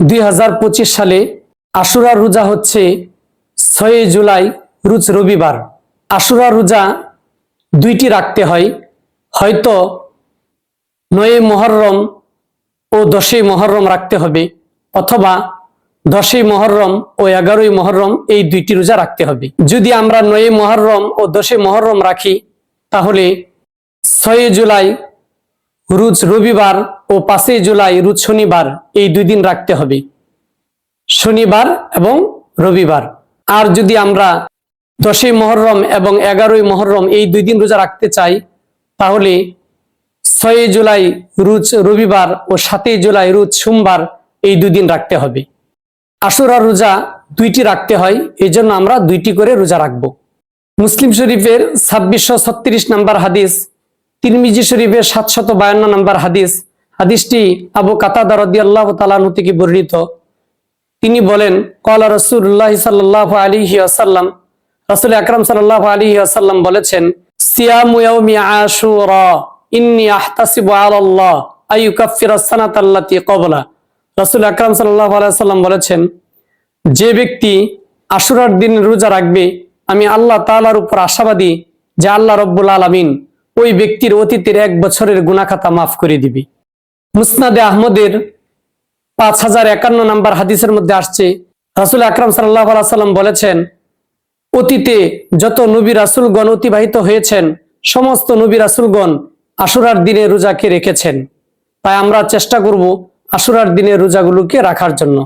দুই হাজার পঁচিশ সালে আশুরা রোজা হচ্ছে ছয় জুলাই, রুজ রবিবার। আশুরা রোজা দুইটি রাখতে হয়। হয়তো নয় মহরম ও দশই মহরম রাখতে হবে অথবা দশই মহরম ও এগারোই মহরম এই দুইটি রোজা রাখতে হবে। যদি আমরা নয় মহরম ও দশই মহরম রাখি, তাহলে ছয় জুলাই রোজ রবিবার ও পাঁচই জুলাই রোজ শনিবার এই দুই দিন রাখতে হবে। শনিবার এবং রবিবার। আর যদি আমরা দশই মহরম এবং এগারোই মহরম এই দুই দিন রোজা রাখতে চাই, তাহলে ছয় জুলাই রুজ রবিবার ও সাতই জুলাই রোজ সোমবার এই দুই দিন রাখতে হবে। আশুরা রোজা দুইটি রাখতে হয় এই জন্য আমরা দুইটি করে রোজা রাখব। মুসলিম শরীফের ছাব্বিশশো ছত্রিশ নম্বর হাদিস তিরমিজি শরীফের সাতশত বায়ান্ন নম্বর হাদিস। হাদিসটি আবু কাতাদা রদিয়াল্লাহ তালানু থেকে বর্ণিত। তিনি বলেন কলা রসুল্লাহ সাল্লাহ আলিহি আসাল্লাম রসুল আকরাম সাল্লাহ আলিহি আসাল্লাম বলেছেন, সিয়ামু আশুরা, ইন্নি আহতাসিবু আলাল্লাহ আইয়ুকাফির সানাতাল্লাতি ক্বাবলা। রসুল আকরাম সাল্লাহ আলাইসাল্লাম বলেছেন, যে ব্যক্তি আশুরার দিন রোজা রাখবে, আমি আল্লাহ তাআলার উপর আশাবাদী যে আল্লাহ রব্বুল আলামিন ওই ব্যক্তির অতীতের এক বছরের গুনাখাতা মাফ করে দিবে। মুসনাদে আহমদের পাঁচ হাজার একান্ন নাম্বার হাদিসের মধ্যে আসছে, রাসুল আকরাম সাল্লাহ সাল্লাম বলেছেন, অতীতে যত নবী রাসুলগণ অতিবাহিত হয়েছেন, সমস্ত নবী রাসুলগণ আশুরার দিনে রোজাকে রেখেছেন। তাই আমরা চেষ্টা করব আশুরার দিনে রোজাগুলোকে রাখার জন্য।